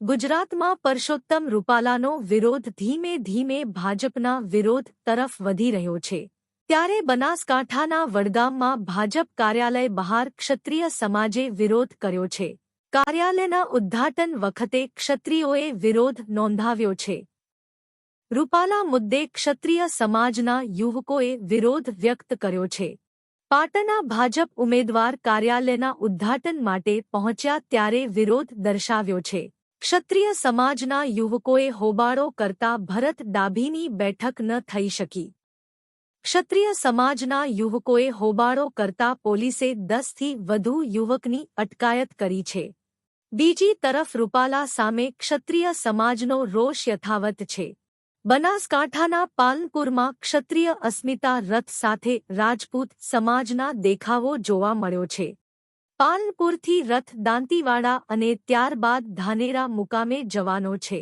ગુજરાતમાં પરષોત્તમ રૂપાલાનો વિરોધ ધીમે ધીમે ભાજપના વિરોધ તરફ વધી રહ્યો છે. ત્યારે બનાસકાંઠાના વડગામમાં ભાજપ કાર્યાલય બહાર ક્ષત્રિય સમાજે વિરોધ કર્યો છે. કાર્યાલયના ઉદ્ઘાટન વખતે ક્ષત્રિયોએ વિરોધ નોંધાવ્યો છે. રૂપાલા મુદ્દે ક્ષત્રિય સમાજના યુવકોએ વિરોધ વ્યક્ત કર્યો છે. પાટણના ભાજપ ઉમેદવાર કાર્યાલયના ઉદ્ઘાટન માટે પહોંચ્યા ત્યારે વિરોધ દર્શાવ્યો છે. ક્ષત્રિય સમાજના યુવકોએ હોબાળો કરતા ભરત ડાભીની બેઠક ન થઈ શકી. ક્ષત્રિય સમાજના યુવકોએ હોબાળો કરતા પોલીસે દસથી વધુ યુવકની અટકાયત કરી છે. બીજી તરફ રૂપાલા સામે ક્ષત્રિય સમાજનો રોષ યથાવત છે. બનાસકાંઠાના પાલનપુરમાં ક્ષત્રિય અસ્મિતા રથ સાથે રાજપૂત સમાજના દેખાવો જોવા મળ્યો છે. પાલનપુરથી રથ દાંતીવાડા અને ત્યારબાદ ધાનેરા મુકામે જવાનો છે.